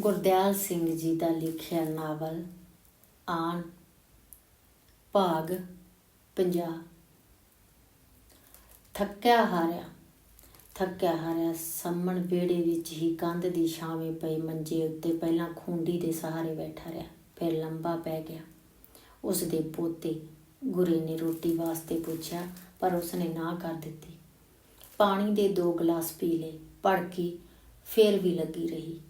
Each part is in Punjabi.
ਗੁਰਦਿਆਲ ਸਿੰਘ ਜੀ ਦਾ ਲਿਖਿਆ ਨਾਵਲ ਆਨ ਭਾਗ 50 ਥੱਕਿਆ ਹਾਰਿਆ ਥੱਕਿਆ ਹਾਰਿਆ ਸੰਮਣ ਵਿਹੜੇ ਵਿੱਚ ਹੀ ਕੰਧ ਦੀ ਛਾਵੇਂ ਪਏ ਮੰਜੇ ਉੱਤੇ ਪਹਿਲਾਂ ਖੁੰਡੀ ਦੇ ਸਹਾਰੇ ਬੈਠਾ ਰਿਹਾ, ਫਿਰ ਲੰਬਾ ਪੈ ਗਿਆ। ਉਸ ਦੇ ਪੋਤੇ ਗੁਰੇ ਨੇ ਰੋਟੀ ਵਾਸਤੇ ਪੁੱਛਿਆ, ਪਰ ਉਸਨੇ ਨਾ ਕਰ ਦਿੱਤੀ। ਪਾਣੀ ਦੇ ਦੋ ਗਲਾਸ ਪੀ ਲਏ ਭੜਕੀ ਫੇਰ ਵੀ ਲੱਗੀ ਰਹੀ।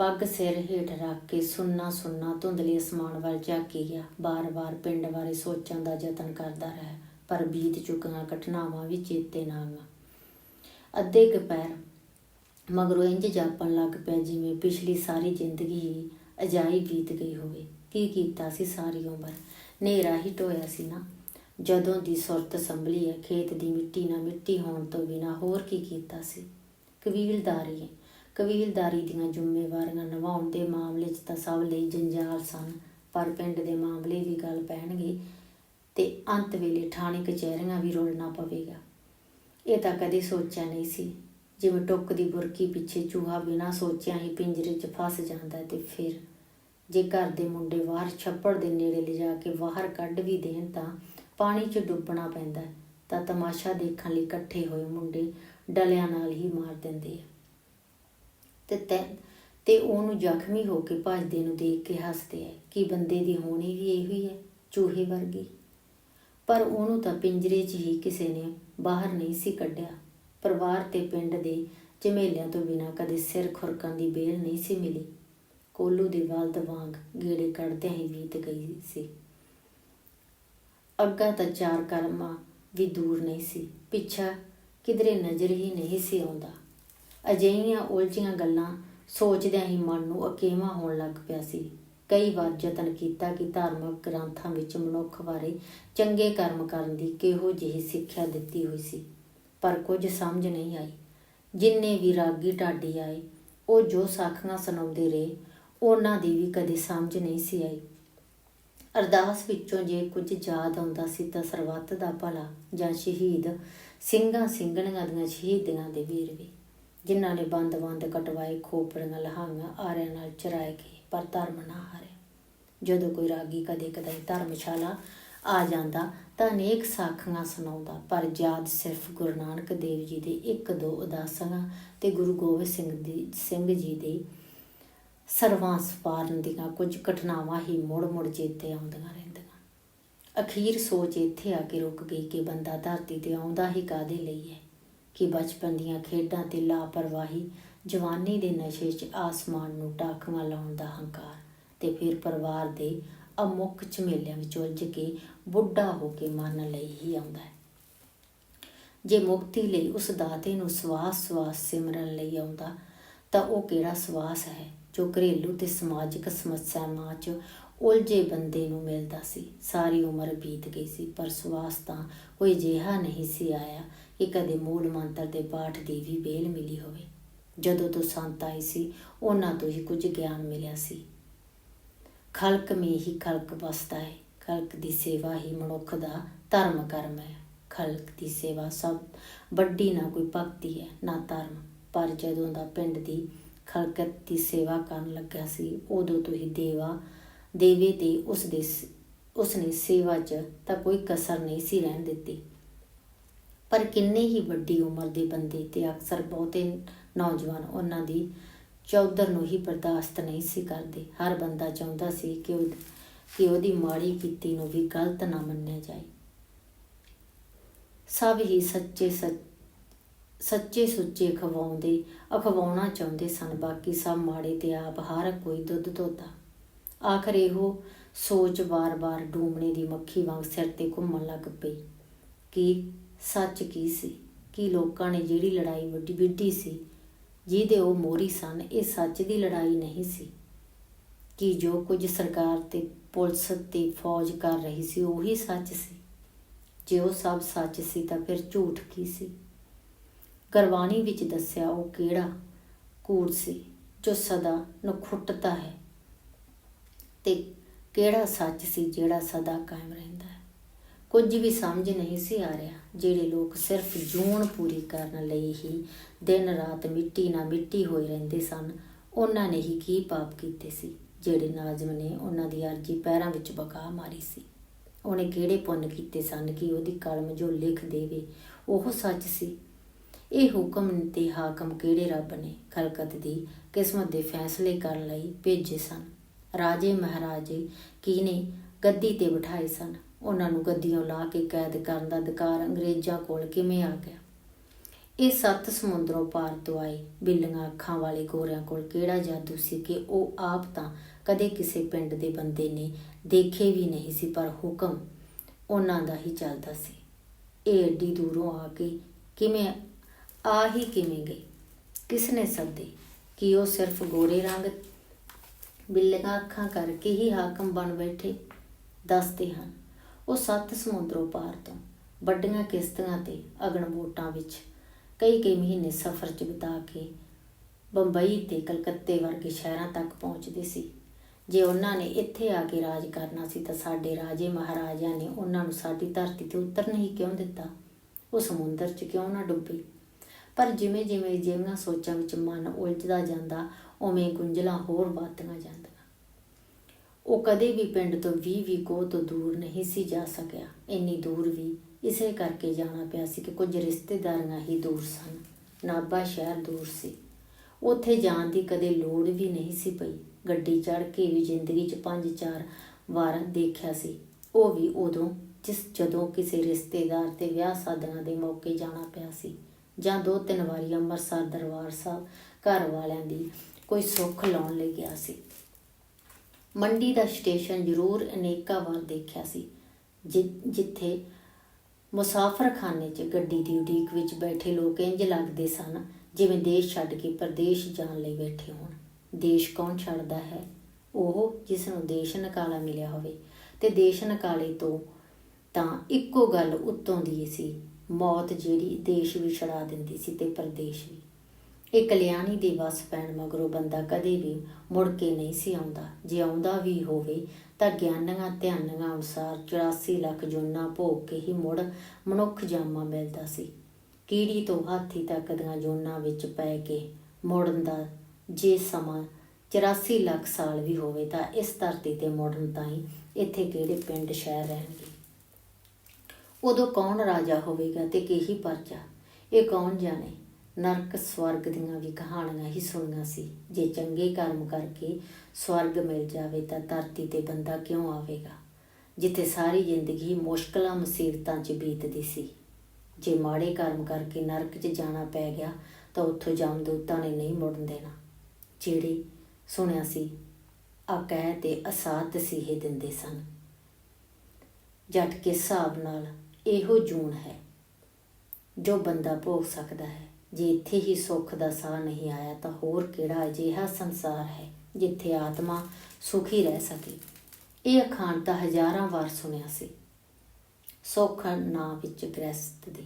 ਪੱਗ ਸਿਰ ਹੇਠ ਰੱਖ ਕੇ ਸੁੰਨਾ ਸੁੰਨਾ ਧੁੰਦਲੇ ਅਸਮਾਨ ਵੱਲ ਝਾਕੀ ਗਿਆ। ਬਾਰ-ਬਾਰ ਪਿੰਡ ਬਾਰੇ ਸੋਚਣ ਦਾ ਯਤਨ ਕਰਦਾ ਰਿਹਾ, ਪਰ ਬੀਤ ਚੁੱਕੀਆਂ ਘਟਨਾਵਾਂ ਵੀ ਚੇਤੇ ਨਾ ਆਈਆਂ। ਅੱਧੇ ਦੁਪਹਿਰ ਮਗਰੋਂ ਇੰਜ ਜਾਪਣ ਲੱਗ ਪਿਆ ਜਿਵੇਂ ਪਿਛਲੀ ਸਾਰੀ ਜ਼ਿੰਦਗੀ ਹੀ ਅਜਾਈ ਬੀਤ ਗਈ ਹੋਵੇ। ਕੀ ਕੀਤਾ ਸੀ ਸਾਰੀ ਉਮਰ? ਹਨੇਰਾ ਹੀ ਟੋਇਆ ਸੀ ਨਾ। ਜਦੋਂ ਦੀ ਸੁਰਤ ਸੰਭਲੀ ਹੈ, ਖੇਤ ਦੀ ਮਿੱਟੀ ਨਾਲ ਮਿੱਟੀ ਹੋਣ ਤੋਂ ਬਿਨਾ ਹੋਰ ਕੀ ਕੀਤਾ ਸੀ? ਕਬੀਲਦਾਰੀ ਕਬੀਲਦਾਰੀ ਦੀਆਂ ਜ਼ਿੰਮੇਵਾਰੀਆਂ ਨਿਭਾਉਣ ਦੇ ਮਾਮਲੇ 'ਚ ਤਾਂ ਸਭ ਲਈ ਜੰਜਾਲ ਸਨ, ਪਰ ਪਿੰਡ ਦੇ ਮਾਮਲੇ ਵੀ ਗੱਲ ਪੈਣਗੇ ਤੇ ਅੰਤ ਵੇਲੇ ਥਾਣੇ ਕਚਹਿਰੀਆਂ ਵੀ ਰੋਲਣਾ ਪਵੇਗਾ। ਇਹ ਤਾਂ ਕਦੇ ਸੋਚਿਆ ਨਹੀਂ ਸੀ। ਜਿਵੇਂ ਟੁੱਕ ਦੀ ਬੁਰਕੀ ਪਿੱਛੇ ਚੂਹਾ ਬਿਨਾਂ ਸੋਚਿਆ ਹੀ ਪਿੰਜਰੇ 'ਚ ਫਸ ਜਾਂਦਾ ਤੇ ਫਿਰ ਜੇ ਘਰ ਦੇ ਮੁੰਡੇ ਬਾਹਰ ਛੱਪੜ ਦੇ ਨੇੜੇ ਲਿਜਾ ਕੇ ਬਾਹਰ ਕੱਢ ਵੀ ਦੇਣ ਤਾਂ ਪਾਣੀ 'ਚ ਡੁੱਬਣਾ ਪੈਂਦਾ, ਤਾਂ ਤਮਾਸ਼ਾ ਦੇਖਣ ਲਈ ਇਕੱਠੇ ਹੋਏ ਮੁੰਡੇ ਡਲਿਆਂ ਨਾਲ ਹੀ ਮਾਰ ਦਿੰਦੇ ਆ। ਤੇ ਤੈ ਤੇ ਉਹਨੂੰ ਜ਼ਖਮੀ ਹੋ ਕੇ ਭੱਜਦੇ ਨੂੰ ਦੇਖ ਕੇ ਹੱਸਦੇ ਆ, ਕਿ ਬੰਦੇ ਦੀ ਹੋਣੀ ਵੀ ਇਹੋ ਹੀ ਹੈ, ਚੂਹੇ ਵਰਗੀ। ਪਰ ਉਹਨੂੰ ਤਾਂ ਪਿੰਜਰੇ 'ਚ ਹੀ ਕਿਸੇ ਨੇ ਬਾਹਰ ਨਹੀਂ ਸੀ ਕੱਢਿਆ। ਪਰਿਵਾਰ ਤੇ ਪਿੰਡ ਦੇ ਝਮੇਲਿਆਂ ਤੋਂ ਬਿਨਾਂ ਕਦੇ ਸਿਰ ਖੁਰਕਾਂ ਦੀ ਬੇਲ ਨਹੀਂ ਸੀ ਮਿਲੀ। ਕੋਲੂ ਦੇ ਵਾਲਦ ਵਾਂਗ ਗੇੜੇ ਕੱਢਦਿਆਂ ਹੀ ਬੀਤ ਗਈ ਸੀ। ਅੱਗਾ ਤਾਂ ਚਾਰ ਕਰਮਾਂ ਵੀ ਦੂਰ ਨਹੀਂ ਸੀ, ਪਿੱਛਾ ਕਿਧਰੇ ਨਜ਼ਰ ਹੀ ਨਹੀਂ ਸੀ ਆਉਂਦਾ। ਅਜਿਹੀਆਂ ਉਲਝੀਆਂ ਗੱਲਾਂ ਸੋਚਦਿਆਂ ਹੀ ਮਨ ਨੂੰ ਅਕੇਵਾ ਹੋਣ ਲੱਗ ਪਿਆ ਸੀ। ਕਈ ਵਾਰ ਯਤਨ ਕੀਤਾ ਕਿ ਧਾਰਮਿਕ ਗ੍ਰੰਥਾਂ ਵਿੱਚ ਮਨੁੱਖ ਬਾਰੇ ਚੰਗੇ ਕਰਮ ਕਰਨ ਦੀ ਕਿਹੋ ਜਿਹੀ ਸਿੱਖਿਆ ਦਿੱਤੀ ਹੋਈ ਸੀ, ਪਰ ਕੁਝ ਸਮਝ ਨਹੀਂ ਆਈ। ਜਿੰਨੇ ਵੀ ਰਾਗੀ ਢਾਡੀ ਆਏ, ਉਹ ਜੋ ਸਾਖੀਆਂ ਸੁਣਾਉਂਦੇ ਰਹੇ, ਉਹਨਾਂ ਦੀ ਵੀ ਕਦੇ ਸਮਝ ਨਹੀਂ ਸੀ ਆਈ। ਅਰਦਾਸ ਵਿੱਚੋਂ ਜੇ ਕੁਝ ਯਾਦ ਆਉਂਦਾ ਸੀ ਤਾਂ ਸਰਬੱਤ ਦਾ ਭਲਾ ਜਾਂ ਸ਼ਹੀਦ ਸਿੰਘਾਂ ਸਿੰਘਣੀਆਂ ਦੀਆਂ ਸ਼ਹੀਦੀਆਂ ਦੇ ਵੀਰਵੇ। ਜਿਨ੍ਹਾਂ ਨੇ ਬੰਦ-ਬੰਦ ਕਟਵਾਏ, ਖੋਪੜੀਆਂ ਲਹਾਂਗਾ ਆਰਿਆਂ ਨਾਲ ਚਰਾਏ ਗਏ, ਪਰ ਧਰਮ ਨਾ ਹਾਰਿਆ। ਜਦੋਂ ਕੋਈ ਰਾਗੀ ਕਦੇ-ਕਦੇ ਧਰਮਸ਼ਾਲਾ ਆ ਜਾਂਦਾ, ਤਾਂ ਅਨੇਕ ਸਾਖੀਆਂ ਸੁਣਾਉਂਦਾ, ਪਰ ਯਾਦ ਸਿਰਫ ਗੁਰੂ ਨਾਨਕ ਦੇਵ ਜੀ ਦੇ ਇੱਕ ਦੋ ਉਦਾਸੀਆਂ ਤੇ ਗੁਰੂ ਗੋਬਿੰਦ ਸਿੰਘ ਦੀ, ਸਿੰਘ ਜੀ ਦੇ ਸਰਵਾਂਸ ਪਾਰਨ ਦੀਆਂ ਕੁਝ ਘਟਨਾਵਾਂ ਹੀ ਮੁੜ-ਮੁੜ ਚੇਤੇ ਆਉਂਦੀਆਂ ਰਹਿੰਦੀਆਂ। ਅਖੀਰ ਸੋਚ ਇੱਥੇ ਆ ਕੇ ਰੁਕ ਗਈ ਕਿ ਬੰਦਾ ਧਰਤੀ ਤੇ ਆਉਂਦਾ ਹੀ ਕਾਦੇ ਲਈ ਹੈ? ਕਿ ਬਚਪਨ ਦੀਆਂ ਖੇਡਾਂ ਤੇ ਲਾਪਰਵਾਹੀ ਜਵਾਨੀ ਦੇ ਨਸ਼ੇ 'ਚ ਆਸਮਾਨ ਨੂੰ ਟਾਕੀਆਂ ਲਾਉਣ ਦਾ ਹੰਕਾਰ ਤੇ ਫਿਰ ਪਰਿਵਾਰ ਦੇ ਅਮੁੱਖ ਝਮੇਲਿਆਂ ਵਿੱਚ ਉਲਝ ਕੇ ਬੁੱਢਾ ਹੋ ਕੇ ਮਰਨ ਲਈ ਹੀ ਆਉਂਦਾ ਹੈ। ਜੇ ਮੁਕਤੀ ਲਈ ਉਸ ਦਾਤੇ ਨੂੰ ਸਵਾਸ-ਸਵਾਸ ਸਿਮਰਨ ਲਈ ਆਉਂਦਾ, ਤਾਂ ਉਹ ਕਿਹੜਾ ਸਵਾਸ ਹੈ ਜੋ ਘਰੇਲੂ ਤੇ ਸਮਾਜਿਕ ਸਮੱਸਿਆਵਾਂ 'ਚ ਉਲਝੇ ਬੰਦੇ ਨੂੰ ਮਿਲਦਾ ਸੀ। ਸਾਰੀ ਉਮਰ ਬੀਤ ਗਈ ਸੀ, ਪਰ ਸਵਾਸ ਤਾਂ ਕੋਈ ਜਿਹਾ ਨਹੀਂ ਸੀ ਆਇਆ ਕਿ ਕਦੇ ਮੂਲ ਮੰਤਰ ਦੇ ਪਾਠ ਦੀ ਵੀ ਬੇਲ ਮਿਲੀ ਹੋਵੇ। ਜਦੋਂ ਤੋਂ ਸੰਤ ਆਈ ਸੀ, ਉਹਨਾਂ ਤੋਂ ਹੀ ਕੁਝ ਗਿਆਨ ਮਿਲਿਆ ਸੀ। ਖਲਕ ਮੇ ਹੀ ਖਲਕ ਵਸਦਾ ਹੈ, ਖਲਕ ਦੀ ਸੇਵਾ ਹੀ ਮਨੁੱਖ ਦਾ ਧਰਮ ਕਰਮ ਹੈ। ਖਲਕ ਦੀ ਸੇਵਾ ਸਭ ਵੱਡੀ ਨਾ ਕੋਈ ਭਗਤੀ ਹੈ, ਨਾ ਧਰਮ। ਪਰ ਜਦੋਂ ਦਾ ਪਿੰਡ ਦੀ ਖਲਕਤ ਦੀ ਸੇਵਾ ਕਰਨ ਲੱਗਿਆ ਸੀ, ਉਦੋਂ ਤੋਂ ਹੀ ਦੇਵਾ ਦੇਵੇ ਤੇ ਉਸ ਦੇ ਉਸ ਨੇ ਸੇਵਾ 'ਚ ਤਾਂ ਕੋਈ ਕਸਰ ਨਹੀਂ ਸੀ ਰਹਿਣ ਦਿੱਤੀ। ਪਰ ਕਿੰਨੇ ਹੀ ਵੱਡੀ ਉਮਰ ਦੇ ਬੰਦੇ ਤੇ ਅਕਸਰ ਬਹੁਤੇ ਨੌਜਵਾਨ ਉਹਨਾਂ ਦੀ ਚੌਧਰ ਨੂੰ ਹੀ ਬਰਦਾਸ਼ਤ ਨਹੀਂ ਸੀ ਕਰਦੇ। ਹਰ ਬੰਦਾ ਚਾਹੁੰਦਾ ਸੀ ਕਿ ਉਹ, ਕਿ ਉਹਦੀ ਮਾੜੀ ਕੀਤੀ ਨੂੰ ਵੀ ਗਲਤ ਨਾ ਮੰਨਿਆ ਜਾਏ। ਸਭ ਹੀ ਸੱਚੇ ਸੱਚ, ਸੱਚੇ ਸੁੱਚੇ ਖਵਾਉਂਦੇ, ਅਖਵਾਉਣਾ ਚਾਹੁੰਦੇ ਸਨ। ਬਾਕੀ ਸਭ ਮਾੜੇ ਤੇ ਆਪ, ਹਰ ਕੋਈ ਦੁੱਧ ਧੋਤਾ। ਆਖਰ ਇਹੋ ਸੋਚ ਵਾਰ-ਵਾਰ ਡੂਮਣੇ ਦੀ ਮੱਖੀ ਵਾਂਗ ਸਿਰ ਤੇ ਘੁੰਮਣ ਲੱਗ ਪਈ। ਕਿ ਸੱਚ ਕੀ ਸੀ? ਕਿ ਲੋਕਾਂ ਨੇ ਜਿਹੜੀ ਲੜਾਈ ਵੱਡੀ ਵਿੱਢੀ ਸੀ, ਜਿਹਦੇ ਉਹ ਮੋਰੀ ਸਨ, ਇਹ ਸੱਚ ਦੀ ਲੜਾਈ ਨਹੀਂ ਸੀ? ਕਿ ਜੋ ਕੁਝ ਸਰਕਾਰ ਤੇ ਪੁਲਿਸ ਤੇ ਫੌਜ ਕਰ ਰਹੀ ਸੀ, ਉਹੀ ਸੱਚ ਸੀ? ਜੇ ਉਹ ਸਭ ਸੱਚ ਸੀ, ਤਾਂ ਫਿਰ ਝੂਠ ਕੀ ਸੀ? ਗੁਰਬਾਣੀ ਵਿੱਚ ਦੱਸਿਆ ਉਹ ਕਿਹੜਾ ਕੂੜ ਸੀ, ਜੋ ਸਦਾ ਨਖੁੱਟਤਾ ਹੈ। ਤੇ ਕਿਹੜਾ ਸੱਚ ਸੀ ਜਿਹੜਾ ਸਦਾ ਕਾਇਮ ਰਹਿੰਦਾ ਹੈ? ਕੁਝ ਵੀ ਸਮਝ ਨਹੀਂ ਸੀ ਆ ਰਿਹਾ। ਜਿਹੜੇ ਲੋਕ ਸਿਰਫ ਜੂਨ ਪੂਰੀ ਕਰਨ ਲਈ ਹੀ ਦਿਨ ਰਾਤ ਮਿੱਟੀ ਨਾਲ ਮਿੱਟੀ ਹੋਏ ਰਹਿੰਦੇ ਸਨ, ਉਹਨਾਂ ਨੇ ਹੀ ਕੀ ਪਾਪ ਕੀਤੇ ਸੀ? ਜਿਹੜੇ ਨਾਜ਼ਮ ਨੇ ਉਹਨਾਂ ਦੀ ਅਰਜੀ ਪੈਰਾਂ ਵਿੱਚ ਬਕਾ ਮਾਰੀ ਸੀ। ਉਹਨੇ ਕਿਹੜੇ ਪੁੰਨ ਕੀਤੇ ਸਨ ਕਿ ਉਹਦੀ ਕਲਮ ਜੋ ਲਿਖ ਦੇਵੇ, ਉਹ ਸੱਚ ਸੀ? ਇਹ ਹੁਕਮ ਤੇ ਹਾਕਮ ਕਿਹੜੇ ਰੱਬ ਨੇ? ਖਲਕਤ ਦੀ ਕਿਸਮਤ ਦੇ ਫੈਸਲੇ ਕਰਨ ਲਈ ਭੇਜੇ ਸਨ। ਰਾਜੇ ਮਹਾਰਾਜੇ ਕਿਨੇ ਗੱਦੀ ਤੇ ਬਿਠਾਏ ਸਨ। ਉਹਨਾਂ ਨੂੰ ਗੱਦੀਆਂ ਲਾ ਕੇ ਕੈਦ ਕਰਨ ਦਾ ਅਧਿਕਾਰ ਅੰਗਰੇਜ਼ਾਂ ਕੋਲ ਕਿਵੇਂ ਆ ਗਿਆ? ਇਹ ਸੱਤ ਸਮੁੰਦਰੋਂ ਪਾਰ ਤੋਂ ਆਏ ਬਿੱਲੀਆਂ ਅੱਖਾਂ ਵਾਲੇ ਗੋਰਿਆਂ ਕੋਲ ਕਿਹੜਾ ਜਾਦੂ ਸੀ ਕਿ ਉਹ ਆਪ ਤਾਂ ਕਦੇ ਕਿਸੇ ਪਿੰਡ ਦੇ ਬੰਦੇ ਨੇ ਦੇਖੇ ਵੀ ਨਹੀਂ ਸੀ, ਪਰ ਹੁਕਮ ਉਹਨਾਂ ਦਾ ਹੀ ਚੱਲਦਾ ਸੀ। ਇਹ ਏਡੀ ਦੂਰੋਂ ਆ ਕੇ ਕਿਵੇਂ, ਆ ਹੀ ਕਿਵੇਂ ਗਈ ਕਿਸ ਨੇ ਸੱਦੇ ਕਿ ਉਹ ਸਿਰਫ ਗੋਰੇ ਰੰਗ ਬਿੱਲੀਆਂ ਅੱਖਾਂ ਕਰਕੇ ਹੀ ਹਾਕਮ ਬਣ ਬੈਠੇ, ਦੱਸਦੇ ਹਨ, ਉਹ ਸੱਤ ਸਮੁੰਦਰੋਂ ਪਾਰ ਤੋਂ ਵੱਡੀਆਂ ਕਿਸ਼ਤੀਆਂ ਤੇ ਅਗਨ ਬੋਟਾਂ ਵਿੱਚ ਕਈ ਕਈ ਮਹੀਨੇ ਸਫ਼ਰ 'ਚ ਬਿਤਾ ਕੇ ਬੰਬਈ ਤੇ ਕਲਕੱਤੇ ਵਰਗੇ ਸ਼ਹਿਰਾਂ ਤੱਕ ਪਹੁੰਚਦੇ ਸੀ। ਜੇ ਉਹਨਾਂ ਨੇ ਇੱਥੇ ਆ ਕੇ ਰਾਜ ਕਰਨਾ ਸੀ ਤਾਂ ਸਾਡੇ ਰਾਜੇ ਮਹਾਰਾਜਿਆਂ ਨੇ ਉਹਨਾਂ ਨੂੰ ਸਾਡੀ ਧਰਤੀ ਤੇ ਉਤਰਨ ਹੀ ਕਿਉਂ ਦਿੱਤਾ? ਉਹ ਸਮੁੰਦਰ 'ਚ ਕਿਉਂ ਨਾ ਡੁੱਬੇ? ਪਰ ਜਿਵੇਂ ਜਿਵੇਂ ਜਿਵੇਂ ਸੋਚਾਂ ਵਿੱਚ ਮਨ ਉਲਝਦਾ ਜਾਂਦਾ ਉਵੇਂ ਗੁੰਝਲਾਂ ਹੋਰ ਵੱਧਦੀਆਂ ਜਾਂਦੀਆਂ। ਉਹ ਕਦੇ ਵੀ ਪਿੰਡ ਤੋਂ 20 ਵੀਹ ਕੋਹ ਤੋਂ ਦੂਰ ਨਹੀਂ ਸੀ ਜਾ ਸਕਿਆ। ਇੰਨੀ ਦੂਰ ਵੀ ਇਸੇ ਕਰਕੇ ਜਾਣਾ ਪਿਆ ਸੀ ਕਿ ਕੁਝ ਰਿਸ਼ਤੇਦਾਰੀਆਂ ਹੀ ਦੂਰ ਸਨ। ਨਾਭਾ ਸ਼ਹਿਰ ਦੂਰ ਸੀ। ਉੱਥੇ ਜਾਣ ਦੀ ਕਦੇ ਲੋੜ ਵੀ ਨਹੀਂ ਸੀ ਪਈ। ਗੱਡੀ ਚੜ੍ਹ ਕੇ ਵੀ ਜ਼ਿੰਦਗੀ 'ਚ ਪੰਜ ਚਾਰ ਵਾਰ ਦੇਖਿਆ ਸੀ। ਉਹ ਵੀ ਉਦੋਂ ਜਿਸ ਜਦੋਂ ਕਿਸੇ ਰਿਸ਼ਤੇਦਾਰ ਤੇ ਵਿਆਹ ਸਾਧਨਾਂ ਦੇ ਮੌਕੇ ਜਾਣਾ ਪਿਆ ਸੀ ਜਾਂ ਦੋ ਤਿੰਨ ਵਾਰੀ ਅੰਮ੍ਰਿਤਸਰ ਦਰਬਾਰ ਸਾਹਿਬ ਘਰ ਵਾਲਿਆਂ ਦੀ ਕੋਈ ਸੁੱਖ ਲਾਉਣ ਲਈ ਗਿਆ ਸੀ। ਮੰਡੀ ਦਾ ਸਟੇਸ਼ਨ ਜ਼ਰੂਰ ਅਨੇਕਾਂ ਵਾਰ ਦੇਖਿਆ ਸੀ, ਜਿ- ਜਿੱਥੇ ਮੁਸਾਫਰਖਾਨੇ 'ਚ ਗੱਡੀ ਦੀ ਉਡੀਕ ਵਿੱਚ ਬੈਠੇ ਲੋਕ ਇੰਜ ਲੱਗਦੇ ਸਨ, ਜਿਵੇਂ ਦੇਸ਼ ਛੱਡ ਕੇ ਪਰਦੇਸ਼ ਜਾਣ ਲਈ ਬੈਠੇ ਹੋਣ। ਦੇਸ਼ ਕੌਣ ਛੱਡਦਾ ਹੈ? ਉਹ ਜਿਸ ਨੂੰ ਦੇਸ਼ ਨਕਾਲਾ ਮਿਲਿਆ ਹੋਵੇ। ਤੇ ਦੇਸ਼ ਨਕਾਲੇ ਤੋਂ ਤਾਂ ਇੱਕੋ ਗੱਲ ਉੱਤੋਂ ਦੀ ਸੀ, ਮੌਤ ਜਿਹੜੀ ਦੇਸ਼ ਵੀ ਛੜਾ ਦਿੰਦੀ ਸੀ ਤੇ ਪਰਦੇਸ਼ ਵੀ। ਇਹ ਕਲਿਆਣੀ ਦੇ ਵਸ ਪੈਣ ਮਗਰੋਂ ਬੰਦਾ ਕਦੇ ਵੀ ਮੁੜ ਕੇ ਨਹੀਂ ਸੀ ਆਉਂਦਾ। ਜੇ ਆਉਂਦਾ ਵੀ ਹੋਵੇ ਤਾਂ ਗਿਆਨੀਆਂ ਧਿਆਨੀਆਂ ਅਨੁਸਾਰ 84 ਲੱਖ ਜੁਨਾ ਭੋਗ ਕੇ ਹੀ ਮੁੜ ਮਨੁੱਖ ਜਾਮਾ ਮਿਲਦਾ ਸੀ। ਕੀੜੀ ਤੋਂ ਹਾਥੀ ਤੱਕ ਦੀਆਂ ਜੋਨਾਂ ਵਿੱਚ ਪੈ ਕੇ ਮੁੜਨ ਦਾ ਜੇ ਸਮਾਂ 84 ਲੱਖ ਸਾਲ ਵੀ ਹੋਵੇ ਤਾਂ ਇਸ ਧਰਤੀ ਤੇ ਮੁੜਨ ਤਾਈਂ ਇੱਥੇ ਕਿਹੜੇ ਪਿੰਡ ਸ਼ਹਿਰ ਰਹਿਣਗੇ? ਉਦੋਂ ਕੌਣ ਰਾਜਾ ਹੋਵੇਗਾ ਤੇ ਕਿਹੀ ਪਰਚਾ ਇਹ ਕੌਣ ਜਾਣੇ? ਨਰਕ ਸਵਰਗ ਦੀਆਂ ਵੀ ਕਹਾਣੀਆਂ ਹੀ ਸੁਣੀਆਂ ਸੀ। ਜੇ ਚੰਗੇ ਕਰਮ ਕਰਕੇ ਸਵਰਗ ਮਿਲ ਜਾਵੇ ਤਾਂ ਧਰਤੀ ਤੇ ਬੰਦਾ ਕਿਉਂ ਆਵੇਗਾ? ਜਿੱਥੇ ਸਾਰੀ ਜ਼ਿੰਦਗੀ ਮੁਸ਼ਕਲਾਂ, ਮੁਸੀਬਤਾਂ 'ਚ ਬੀਤਦੀ ਸੀ। ਜੇ ਮਾੜੇ ਕਰਮ ਕਰਕੇ ਨਰਕ 'ਚ ਜਾਣਾ ਪੈ ਗਿਆ, ਤਾਂ ਉੱਥੋਂ ਜਮਦੂਤਾਂ ਨੇ ਨਹੀਂ ਮੁੜਨ ਦੇਣਾ। ਜਿਹੜੇ ਸੁਣਿਆ ਸੀ ਆ ਕਹਿ ਤੇ ਅਸਾਧ ਤਸੀਹੇ ਦਿੰਦੇ ਸਨ। ਜੱਟ ਕੇ ਹਿਸਾਬ ਨਾਲ ਇਹੋ ਜੂਨ ਹੈ, ਜੋ ਬੰਦਾ ਭੋਗ ਸਕਦਾ ਹੈ। ਜੇ ਇੱਥੇ ਹੀ ਸੁੱਖ ਦਾ ਸਾਹ ਨਹੀਂ ਆਇਆ ਤਾਂ ਹੋਰ ਕਿਹੜਾ ਅਜਿਹਾ ਸੰਸਾਰ ਹੈ ਜਿੱਥੇ ਆਤਮਾ ਸੁਖੀ ਰਹਿ ਸਕੇ? ਇਹ ਅਖਾਣ ਤਾਂ ਹਜ਼ਾਰਾਂ ਵਾਰ ਸੁਣਿਆ ਸੀ। ਸੁੱਖ ਨਾ ਵਿੱਚ ਗ੍ਰਸਤ ਦੇ,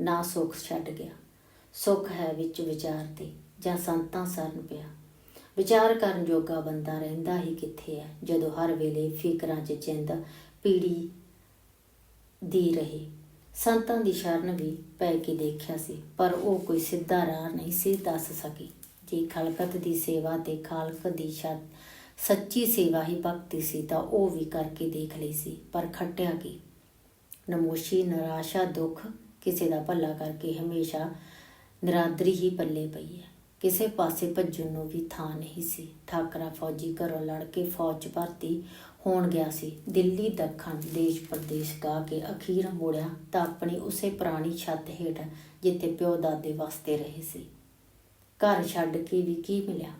ਨਾ ਸੁੱਖ ਛੱਡ ਗਿਆ। ਸੁੱਖ ਹੈ ਵਿੱਚ ਵਿਚਾਰ ਤੇ ਜਾਂ ਸੰਤਾਂ ਸਰਨ ਪਿਆ। ਵਿਚਾਰ ਕਰਨ ਜੋਗਾ ਬੰਦਾ ਰਹਿੰਦਾ ਹੀ ਕਿੱਥੇ ਹੈ, ਜਦੋਂ ਹਰ ਵੇਲੇ ਫਿਕਰਾਂ 'ਚ ਚਿੰਦ ਪੀੜੀ ਦੀ ਰਹੇ। ਸੰਤਾਂ ਦੀ ਸ਼ਰਨ ਵੀ ਪੈ ਕੇ ਦੇਖਿਆ ਸੀ, ਪਰ ਉਹ ਕੋਈ ਸਿੱਧਾ ਰਾਹ ਨਹੀਂ ਸੀ ਦੱਸ ਸਕੀ। ਜੇ ਖਲਕਤ ਦੀ ਸੇਵਾ ਤੇ ਖਾਲਕ ਦੀ ਸ਼ਤ ਸੱਚੀ ਸੇਵਾ ਹੀ ਭਗਤੀ ਸੀ, ਤਾਂ ਉਹ ਵੀ ਕਰਕੇ ਦੇਖ ਲਈ ਸੀ, ਪਰ ਖੱਟਿਆ ਕੀ? ਨਮੋਸ਼ੀ, ਨਿਰਾਸ਼ਾ, ਦੁੱਖ ਕਿਸੇ ਦਾ ਭੱਲਾ ਕਰਕੇ ਹਮੇਸ਼ਾ ਨਿਰਾਦਰੀ ਹੀ ਪੱਲੇ ਪਈ ਹੈ। ਕਿਸੇ ਪਾਸੇ ਭੱਜਣ ਨੂੰ ਵੀ ਥਾਂ ਨਹੀਂ ਸੀ। ਠਾਕਰਾ ਫੌਜੀ ਘਰੋਂ ਲੜ ਕੇ ਫੌਜ ਭਰਤੀ ਹੋਣ ਗਿਆ ਸੀ। ਦਿੱਲੀ ਦੱਖਣ ਦੇਸ਼ ਪ੍ਰਦੇਸ਼ ਗਾ ਕੇ ਅਖੀਰ ਮੁੜਿਆ ਤਾਂ ਆਪਣੀ ਉਸੇ ਪੁਰਾਣੀ ਛੱਤ ਹੇਠ ਜਿੱਥੇ ਪਿਓ ਦਾਦੇ ਵਸਦੇ ਰਹੇ ਸੀ। ਘਰ ਛੱਡ ਕੇ ਵੀ ਕੀ ਮਿਲਿਆ?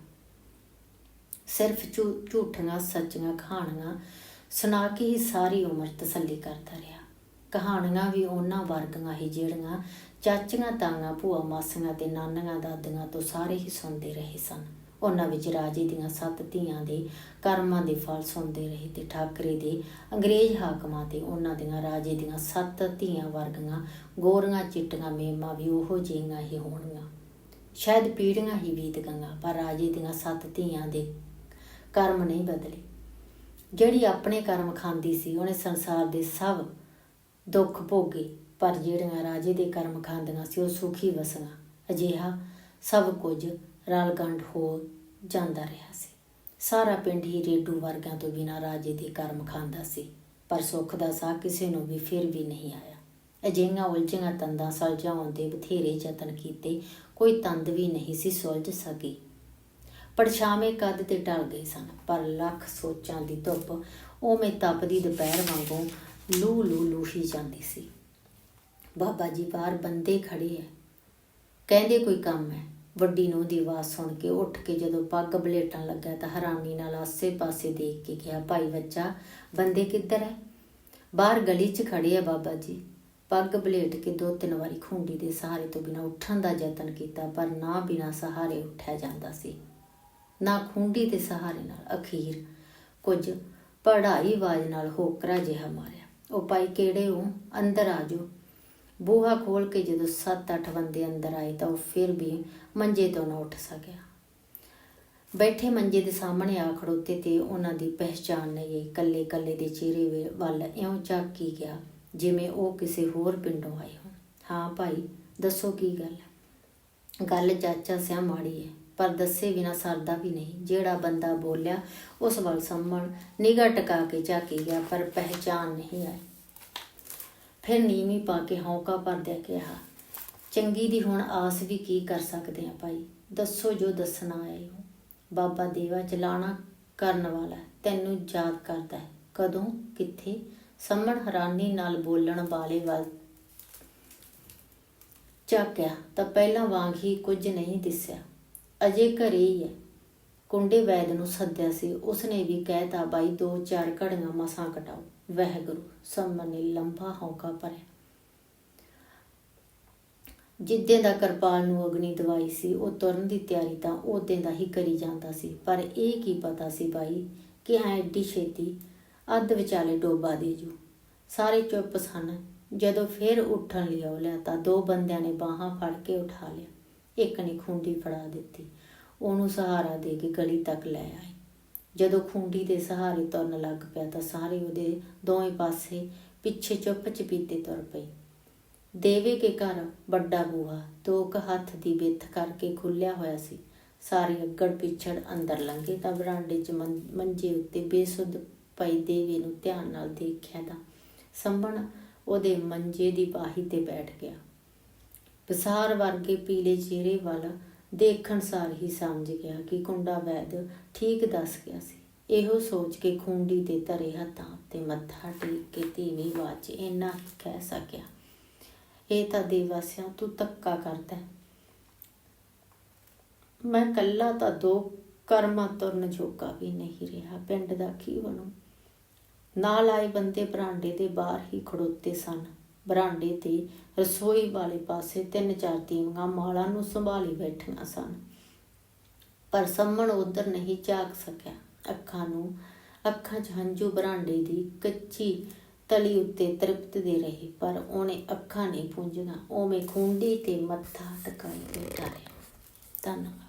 ਸਿਰਫ ਝੂ- ਝੂਠੀਆਂ ਸੱਚੀਆਂ ਕਹਾਣੀਆਂ ਸੁਣਾ ਕੇ ਹੀ ਸਾਰੀ ਉਮਰ ਤਸੱਲੀ ਕਰਦਾ ਰਿਹਾ। ਕਹਾਣੀਆਂ ਵੀ ਉਹਨਾਂ ਵਰਗੀਆਂ ਹੀ ਜਿਹੜੀਆਂ ਚਾਚੀਆਂ ਤਾਂਆਂ ਭੂਆ ਮਾਸੀਆਂ ਤੇ ਨਾਨੀਆਂ ਦਾਦੀਆਂ ਤੋਂ ਸਾਰੇ ਹੀ ਸੁਣਦੇ ਰਹੇ ਸਨ। ਉਹਨਾਂ ਵਿੱਚ ਰਾਜੇ ਦੀਆਂ ਸੱਤ ਧੀਆਂ ਦੇ ਕਰਮਾਂ ਦੇ ਫਲ ਸੁਣਦੇ ਰਹੇ ਤੇ ਠਾਕਰੇ ਦੇ ਅੰਗਰੇਜ਼ ਹਾਕਮਾਂ ਤੇ ਉਹਨਾਂ ਦੀਆਂ ਰਾਜੇ ਦੀਆਂ ਸੱਤ ਧੀਆਂ ਵਰਗੀਆਂ ਗੋਰੀਆਂ, ਚਿੱਟੀਆਂ, ਮੇਮਾਂ ਵੀ ਉਹੋ ਜਿਹੀਆਂ ਹੀ ਹੋਣਗੀਆਂ। ਸ਼ਾਇਦ ਪੀੜ੍ਹੀਆਂ ਹੀ ਬੀਤ ਗਈਆਂ, ਪਰ ਰਾਜੇ ਦੀਆਂ ਸੱਤ ਧੀਆਂ ਦੇ ਕਰਮ ਨਹੀਂ ਬਦਲੇ। ਜਿਹੜੀ ਆਪਣੇ ਕਰਮ ਖਾਂਦੀ ਸੀ, ਉਹਨੇ ਸੰਸਾਰ ਦੇ ਸਭ ਦੁੱਖ ਭੋਗੇ, ਪਰ ਜਿਹੜੀਆਂ ਰਾਜੇ ਦੇ ਕਰਮ ਖਾਂਦੀਆਂ ਸੀ, ਉਹ ਸੁਖੀ ਵਸੀਆਂ ਅਜਿਹਾ ਸਭ ਕੁਝ ਰਲਗੰਢ ਹੋ ਜਾਂਦਾ ਰਿਹਾ ਸੀ। ਸਾਰਾ ਪਿੰਡ ਹੀ ਰੇਡੂ ਵਰਗਾਂ ਤੋਂ ਬਿਨਾਂ ਰਾਜੇ ਦੇ ਕਰਮ ਖਾਂਦਾ ਸੀ, ਪਰ ਸੁੱਖ ਦਾ ਸਾਹ ਕਿਸੇ ਨੂੰ ਵੀ ਫਿਰ ਵੀ ਨਹੀਂ ਆਇਆ। ਅਜਿਹੀਆਂ ਉਲਝੀਆਂ ਤੰਦਾਂ ਸੁਲਝਾਉਣ ਦੇ ਬਥੇਰੇ ਯਤਨ ਕੀਤੇ, ਕੋਈ ਤੰਦ ਵੀ ਨਹੀਂ ਸੀ ਸੁਲਝ ਸਕੀ। ਪਰਛਾਵੇਂ ਕੱਦ ਤੇ ਟਲ ਗਏ ਸਨ, ਪਰ ਲੱਖ ਸੋਚਾਂ ਦੀ ਧੁੱਪ ਉਵੇਂ ਤਪਦੀ ਦੁਪਹਿਰ ਵਾਂਗੂ ਲੂ ਲੂ ਲੂਹੀ ਜਾਂਦੀ ਸੀ। ਬਾਬਾ ਜੀ ਬਾਹਰ ਬੰਦੇ ਖੜੇ ਐ ਕਹਿੰਦੇ ਕੋਈ ਕੰਮ ਹੈ? ਵੱਡੀ ਨੂੰ ਦੀ ਆਵਾਜ਼ ਸੁਣ ਕੇ ਉੱਠ ਕੇ ਜਦੋਂ ਪੱਗ ਬਲੇਟਣ ਲੱਗਾ ਤਾਂ ਹੈਰਾਨੀ ਨਾਲ ਆਸੇ-ਪਾਸੇ ਦੇਖ ਕੇ ਕਿਹਾ, ਭਾਈ ਬੱਚਾ, ਬੰਦੇ ਕਿੱਧਰ ਹੈ ਬਾਹਰ ਗਲੀ 'ਚ ਖੜੇ ਆ ਬਾਬਾ ਜੀ। ਪੱਗ ਬਲੇਟ ਕੇ ਦੋ ਤਿੰਨ ਵਾਰੀ ਖੁੰਡੀ ਦੇ ਸਹਾਰੇ ਤੋਂ ਬਿਨਾਂ ਉੱਠਣ ਦਾ ਯਤਨ ਕੀਤਾ, ਪਰ ਨਾ ਬਿਨਾਂ ਸਹਾਰੇ ਉੱਠਿਆ ਜਾਂਦਾ ਸੀ। ਨਾ ਖੁੰਡੀ ਦੇ ਸਹਾਰੇ ਨਾਲ ਅਖੀਰ ਕੁਝ ਪੜਾਈ ਆਵਾਜ਼ ਨਾਲ ਹੋਕਰਾ ਜਿਹਾ ਮਾਰਿਆ। ਉਹ ਭਾਈ ਕਿਹੜੇ ਹੋ? ਅੰਦਰ ਆ ਜਾਓ। ਬੂਹਾ ਖੋਲ ਕੇ ਜਦੋਂ 7-8 ਬੰਦੇ ਅੰਦਰ ਆਏ ਤਾਂ ਉਹ ਫਿਰ ਵੀ ਮੰਜੇ ਤੋਂ ਨਾ ਉੱਠ ਸਕਿਆ। ਬੈਠੇ ਮੰਜੇ ਦੇ ਸਾਹਮਣੇ ਆ ਖੜੋਤੇ ਤੇ ਉਹਨਾਂ ਦੀ ਪਹਿਚਾਣ ਨਹੀਂ ਹੋਈ ਕੱਲੇ ਕੱਲੇ ਦੇ ਚਿਹਰੇ ਵੇ- ਵੱਲ ਇਉਂ ਝਾਕੀ ਗਿਆ ਜਿਵੇਂ ਉਹ ਕਿਸੇ ਹੋਰ ਪਿੰਡੋਂ ਆਏ ਹੋਣ। ਹਾਂ ਭਾਈ, ਦੱਸੋ ਕੀ ਗੱਲ ਹੈ? ਗੱਲ ਚਾਚਾ ਸਿਆ ਮਾੜੀ ਹੈ, ਪਰ ਦੱਸੇ ਬਿਨਾ ਸਰਦਾ ਵੀ ਨਹੀਂ। ਜਿਹੜਾ ਬੰਦਾ ਬੋਲਿਆ ਉਸ ਵੱਲ ਸੰਮਣ ਨਿਗਾਹ ਟਕਾ ਕੇ ਝਾਕੀ ਗਿਆ, ਪਰ ਪਹਿਚਾਨ ਨਹੀਂ ਆਈ। ਫਿਰ ਨੀਵੀਂ ਪਾ ਕੇ ਹੌਂਕਾ ਭਰਦਿਆ ਕਿਹਾ, ਚੰਗੀ ਦੀ ਹੁਣ ਆਸ ਵੀ ਕੀ ਕਰ ਸਕਦੇ ਆ ਭਾਈ? ਦੱਸੋ ਜੋ ਦੱਸਣਾ ਆਏ ਹੋ। ਬਾਬਾ ਦੇਵਾ ਚਲਾਣਾ ਕਰਨ ਵਾਲਾ ਤੈਨੂੰ ਯਾਦ ਕਰਦਾ ਹੈ। ਕਦੋਂ, ਕਿੱਥੇ? ਸੰਮਣ ਹੈਰਾਨੀ ਨਾਲ ਬੋਲਣ ਵਾਲੇ ਵੱਲ ਝਾਕਿਆ ਤਾਂ ਪਹਿਲਾਂ ਵਾਂਗ ਹੀ ਕੁਝ ਨਹੀਂ ਦਿਸਿਆ। ਅਜੇ ਘਰੇ ਹੀ ਹੈ। ਕੁੰਡੇ ਵੈਦ ਨੂੰ ਸੱਦਿਆ ਸੀ। ਉਸਨੇ ਵੀ ਕਹਿਤਾ ਬਾਈ, ਦੋ ਚਾਰ ਘੜੀਆਂ ਮਸਾਂ ਕਟਾਓ। ਵਾਹਿਗੁਰੂ, ਸੰਮਨ ਨੇ ਲੰਬਾ ਹੌਕਾ ਭਰਿਆ। ਜਿੱਦੇ ਦਾ ਕਿਰਪਾਲ ਨੂੰ ਅਗਨੀ ਦਵਾਈ ਸੀ, ਉਹ ਤੁਰਨ ਦੀ ਤਿਆਰੀ ਤਾਂ ਉਹਦੇ ਦਾ ਹੀ ਕਰੀ ਜਾਂਦਾ ਸੀ। ਪਰ ਇਹ ਕੀ ਪਤਾ ਸੀ ਬਾਈ ਕਿ ਐ ਐਡੀ ਛੇਤੀ ਅੱਧ ਵਿਚਾਲੇ ਡੋਬਾ ਦੇ ਜੂ। ਸਾਰੇ ਚੁੱਪ ਸਨ। ਜਦੋਂ ਫਿਰ ਉੱਠਣ ਲਈ ਲਿਆ ਤਾਂ, ਦੋ ਬੰਦਿਆਂ ਨੇ ਬਾਹਾਂ ਫੜ ਕੇ ਉਠਾ ਲਿਆ। ਇੱਕ ਨੇ ਖੁੰਡੀ ਫੜਾ ਦਿੱਤੀ। ਉਹਨੂੰ ਸਹਾਰਾ ਦੇ ਕੇ ਗਲੀ ਤੱਕ ਲੈ ਆਏ। ਜਦੋਂ ਖੁੰਡੀ ਦੇ ਸਹਾਰੇ ਤੁਰਨ ਲੱਗ ਪਿਆ ਤਾਂ ਸਾਰੇ ਉਹਦੇ ਦੋਵੇਂ ਪਾਸੇ ਪਿੱਛੇ ਚੁੱਪ ਚਪੀਤੇ ਤੁਰ ਪਏ। ਦੇਵੇ ਕੇ ਘਰ ਵੱਡਾ ਬੂਹਾ ਦੋ ਹੱਥ ਦੀ ਵਿੱਥ ਕਰਕੇ ਖੁੱਲਿਆ ਹੋਇਆ ਸੀ। ਸਾਰੇ ਅੱਗੜ ਪਿੱਛੜ ਅੰਦਰ ਲੰਘੇ ਤਾਂ ਬਰਾਂਡੇ 'ਚ ਮੰਜੇ ਉੱਤੇ ਬੇਸੁੱਧ ਪਈ ਦੇਵੇ ਨੂੰ ਧਿਆਨ ਨਾਲ ਦੇਖਿਆ ਤਾਂ ਸੰਭਣ ਉਹਦੇ ਮੰਜੇ ਦੀ ਬਾਹੀ ਤੇ ਬੈਠ ਗਿਆ। ਵਿਸਾਰ ਵਰਗੇ ਪੀਲੇ ਚਿਹਰੇ ਵੱਲ ਦੇਖਣ ਸਾਰ ਹੀ ਸਮਝ ਗਿਆ ਕਿ ਕੁੰਡਾ ਵੈਦ ਠੀਕ ਦੱਸ ਗਿਆ ਸੀ। ਇਹੋ ਸੋਚ ਕੇ ਖੁੰਡੀ ਦੇ ਧਰੇ ਹੱਥਾਂ ਤੇ ਮੱਥਾ ਟੇਕ ਕੇ ਧੀਵੀਂ ਆਵਾਜ਼ ਇੰਨਾ ਕਹਿ ਸਕਿਆ, ਇਹ ਤਾਂ ਦੇਵਾਸਿਆ ਤੂੰ ਤੱਕਾ ਕਰਦਾ ਮੈਂ ਕੱਲਾ ਤਾਂ ਦੋ ਕਰਮਾਂ ਤੁਰਨ ਜੋਗਾ ਵੀ ਨਹੀਂ ਰਿਹਾ। ਪਿੰਡ ਦਾ ਕੀ ਬਣੂ? ਨਾਲ ਆਏ ਬੰਦੇ ਬਰਾਂਡੇ ਦੇ ਬਾਹਰ ਹੀ ਖੜੋਤੇ ਸਨ। ਬਰਾਂਡੇ ਤੇ ਰਸੋਈ ਵਾਲੇ ਪਾਸੇ ਤਿੰਨ ਚਾਰ ਤੀਵੀਆਂ ਮਾਲਾਂ ਨੂੰ ਸੰਭਾਲੀ ਬੈਠੀਆਂ ਸਨ। ਪਰ ਸੰਮਣ ਉਧਰ ਨਹੀਂ ਝਾਕ ਸਕਿਆ। ਅੱਖਾਂ ਨੂੰ, ਅੱਖਾਂ 'ਚ ਹੰਝੂ ਬਰਾਂਡੇ ਦੀ ਕੱਚੀ ਤਲੀ ਉੱਤੇ ਤ੍ਰਿਪਤ ਦੇ ਰਹੇ, ਪਰ ਉਹਨੇ ਅੱਖਾਂ ਨਹੀਂ ਪੂੰਝੀਆਂ, ਉਵੇਂ ਖੁੰਡੀ ਤੇ ਮੱਥਾ ਟਿਕਾਈ ਬੈਠਾ ਰਿਹਾ ਧੰਨਵਾਦ।